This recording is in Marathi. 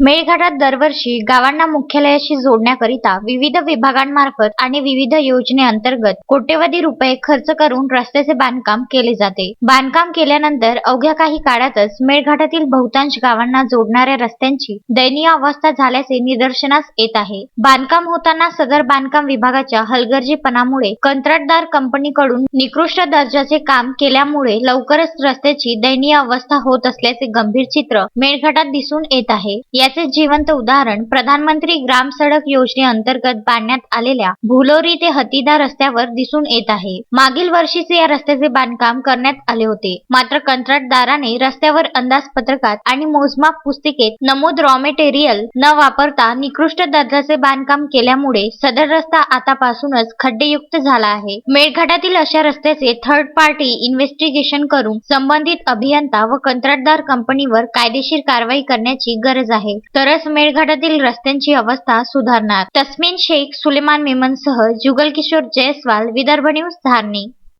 मेळघाटात दरवर्षी गावांना मुख्यालयाशी जोडण्याकरिता विविध विभागांमार्फत आणि विविध योजनेअंतर्गत कोट्यवधी रुपये खर्च करून रस्त्याचे बांधकाम केले जाते. बांधकाम केल्यानंतर अवघ्या काही काळातच मेळघाटातील बहुतांश गावांना जोडणाऱ्या रस्त्यांची दयनीय अवस्था झाल्याचे निदर्शनास येत आहे. बांधकाम होताना सदर बांधकाम विभागाच्या हलगर्जीपणामुळे कंत्राटदार कंपनीकडून निकृष्ट दर्जाचे काम केल्यामुळे लवकरच रस्त्याची दयनीय अवस्था होत असल्याचे गंभीर चित्र मेळघाटात दिसून येत आहे. याचे जिवंत उदाहरण प्रधानमंत्री ग्राम सडक योजनेअंतर्गत बांधण्यात आलेल्या भुलोरी ते हतीदा रस्त्यावर दिसून येत आहे. मागील वर्षीच या रस्त्याचे बांधकाम करण्यात आले होते. मात्र कंत्राटदाराने रस्त्यावर अंदाजपत्रकात आणि मोजमाप पुस्तिकेत नमूद रॉ मटेरियल न वापरता निकृष्ट दर्जाचे बांधकाम केल्यामुळे सदर रस्ता आतापासूनच खड्डेयुक्त झाला आहे. मेळघाटातील अशा रस्त्याचे थर्ड पार्टी इन्व्हेस्टिगेशन करून संबंधित अभियंता व कंत्राटदार कंपनीवर कायदेशीर कारवाई करण्याची गरज आहे. तरच मेळघाटातील रस्त्यांची अवस्था सुधारणार. तस्मिन शेख सुलेमान मेमनसह जुगल किशोर जयस्वाल विदर्भ न्यूज धारणी.